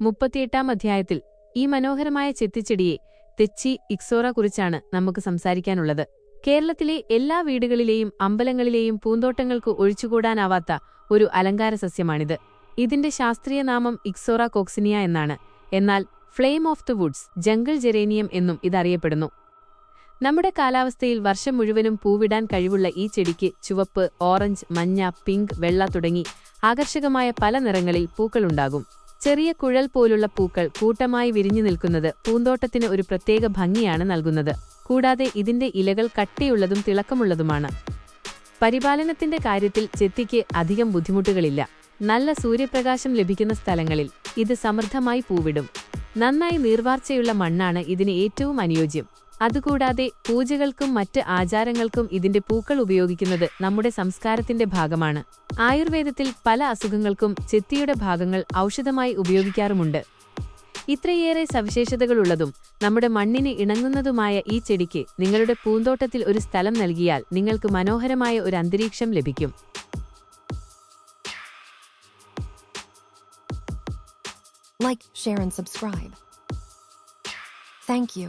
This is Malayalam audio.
മുപ്പത്തിയെട്ടാം അധ്യായത്തിൽ ഈ മനോഹരമായ ചെത്തിച്ചെടിയെ തെച്ചി ഇക്സോറ കുറിച്ചാണ് നമുക്ക് സംസാരിക്കാനുള്ളത്. കേരളത്തിലെ എല്ലാ വീടുകളിലെയും അമ്പലങ്ങളിലെയും പൂന്തോട്ടങ്ങൾക്ക് ഒഴിച്ചുകൂടാനാവാത്ത ഒരു അലങ്കാര സസ്യമാണിത്. ഇതിന്റെ ശാസ്ത്രീയ നാമം ഇക്സോറ കോക്സിനിയ എന്നാണ്. എന്നാൽ flame of the woods jungle geranium എന്നും ഇതറിയപ്പെടുന്നു. നമ്മുടെ കാലാവസ്ഥയിൽ വർഷം മുഴുവനും പൂവിടാൻ കഴിവുള്ള ഈ ചെടിക്ക് ചുവപ്പ് ഓറഞ്ച് മഞ്ഞ പിങ്ക് വെള്ള തുടങ്ങി ആകർഷകമായ പല നിറങ്ങളിൽ പൂക്കളുണ്ടാകും. ചെറിയ കുഴൽ പോലുള്ള പൂക്കൾ കൂട്ടമായി വിരിഞ്ഞു നിൽക്കുന്നത് പൂന്തോട്ടത്തിന് ഒരു പ്രത്യേക ഭംഗിയാണ് നൽകുന്നത്. കൂടാതെ ഇതിന്റെ ഇലകൾ കട്ടിയുള്ളതും തിളക്കമുള്ളതുമാണ്. പരിപാലനത്തിന്റെ കാര്യത്തിൽ ചെത്തിക്ക് അധികം ബുദ്ധിമുട്ടുകളില്ല. നല്ല സൂര്യപ്രകാശം ലഭിക്കുന്ന സ്ഥലങ്ങളിൽ ഇത് സമൃദ്ധമായി പൂവിടും. നന്നായി നീർവാർച്ചയുള്ള മണ്ണാണ് ഇതിന് ഏറ്റവും അനുയോജ്യം. അതുകൂടാതെ പൂജകൾക്കും മറ്റ് ആചാരങ്ങൾക്കും ഇതിന്റെ പൂക്കൾ ഉപയോഗിക്കുന്നത് നമ്മുടെ സംസ്കാരത്തിന്റെ ഭാഗമാണ് ആയുർവേദത്തിൽ പല അസുഖങ്ങൾക്കും ചെത്തിയുടെ ഭാഗങ്ങൾ ഔഷധമായി ഉപയോഗിക്കാറുമുണ്ട് ഇത്രയേറെ സവിശേഷതകളുള്ളതും നമ്മുടെ മണ്ണിന് ഇണങ്ങുന്നതുമായ ഈ ചെടിക്ക് നിങ്ങളുടെ പൂന്തോട്ടത്തിൽ ഒരു സ്ഥലം നൽകിയാൽ നിങ്ങൾക്ക് മനോഹരമായ ഒരു അന്തരീക്ഷം ലഭിക്കും Like, share, and subscribe. Thank you.